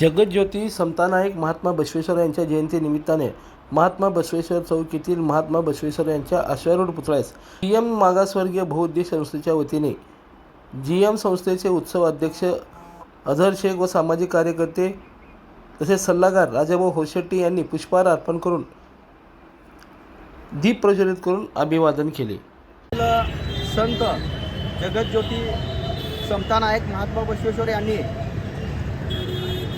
जगज्योती समतानायक महात्मा बसवेश्वर यांच्या जयंतीनिमित्ताने महात्मा बसवेश्वर चौक येथील महात्मा बसवेश्वर यांच्या अश्वारूढ पुतळ्यास जी एम मागासवर्गीय बहुउद्देश संस्थेच्या वतीने जी एम संस्थेचे उत्सव अध्यक्ष अझर शेख व सामाजिक कार्यकर्ते तसेच सल्लागार राजाभाऊ होशेट्टी यांनी पुष्पहार अर्पण करून दीप प्रज्वलित करून अभिवादन केले. संत जगज्योती समतानायक महात्मा बसवेश्वर यांनी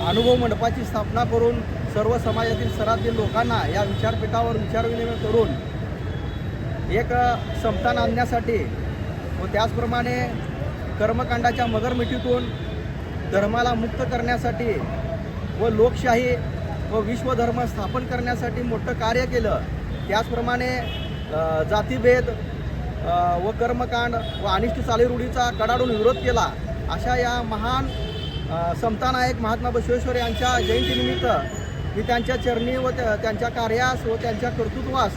अनुभव मंडपाची स्थापना करून सर्व समाजातील स्तरातील लोकांना या विचारपीठावर विचारविनिमय करून एक समतान आणण्यासाठी व त्याचप्रमाणे कर्मकांडाच्या मगरमिठीतून धर्माला मुक्त करण्यासाठी व लोकशाही व विश्वधर्म स्थापन करण्यासाठी मोठं कार्य केलं. त्याचप्रमाणे जातीभेद व कर्मकांड व अनिष्ट चालीरूढीचा कडाडून विरोध केला. अशा या महान समतानायक महात्मा बसवेश्वर यांच्या जयंतीनिमित्त मी त्यांच्या चरणी व त्या- त्यांच्या कार्यास व त्यांच्या कर्तृत्वास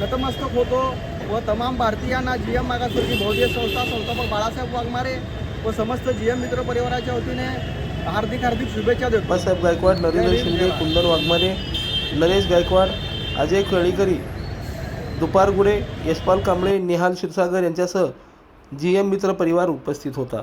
नतमस्तक होतो व तमाम भारतीयांना जी एम मागासवर्गीय बहुदेय संस्था संस्थापक बाळासाहेब वाघमारे व समस्त जी एम मित्र परिवाराच्या वतीने हार्दिक हार्दिक शुभेच्छा देतो. बाबासाहेब गायकवाड नरेंद्र शिंदे कुंदन वाघमारे नरेश गायकवाड अजय कळीकरी दुपार गुडे यशपाल कांबळे निहाल क्षीरसागर यांच्यासह जी एम मित्र परिवार उपस्थित होता.